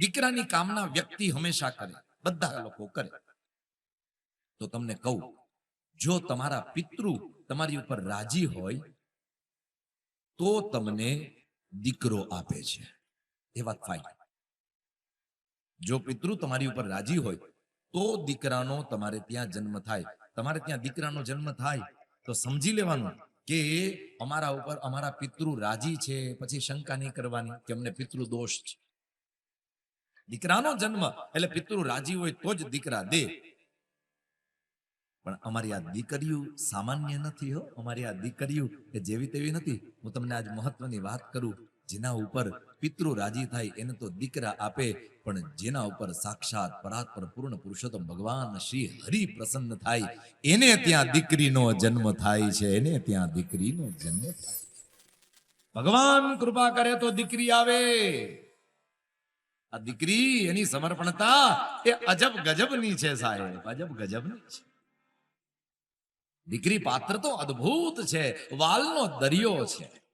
દીકરાની કામના વ્યક્તિ હંમેશા કરે, બધા લોકો કરે. તો તમને કહું, જો તમારા પિતૃ તમારી ઉપર રાજી હોય, તો તમને દીકરો આપે છે. એ વાત ફાઈન જો પિતૃ તમારી ઉપર રાજી હોય, તો દીકરાનો તમારે ત્યાં જન્મ થાય. તમારે ત્યાં દીકરાનો જન્મ થાય, તો સમજી લેવાનું કે અમારા ઉપર અમારા પિતૃ રાજી છે, પછી શંકા નહીં કરવાની કે અમને પિતૃ દોષ છે. દીકરાનો જન્મ, એટલે પિતૃ રાજી હોય તો જ દીકરા દે. પણ અમારી આ દીકરીઓ સામાન્ય નથી હો. અમારી આ દીકરીઓ કે જેવી તેવી નથી. હું તમને આજ મહત્વની વાત કરું, જેના ઉપર પિતૃ રાજી થાય એને તો દીકરા આપે, પણ જેના ઉપર સાક્ષાત પરાત્પર પૂર્ણ પુરુષોત્તમ ભગવાન શ્રી હરિ પ્રસન્ન થાય, એને ત્યાં દીકરીનો જન્મ થાય છે. એને ત્યાં દીકરીનો જન્મ થાય. ભગવાન કૃપા કરે તો દીકરી આવે. આ દીકરી એની સમર્પણતા એ અજબ ગજબની છે સાહેબ, અજબ ગજબની છે. દીકરી પાત્ર તો અદ્ભુત છે, વાલનો દરિયો છે.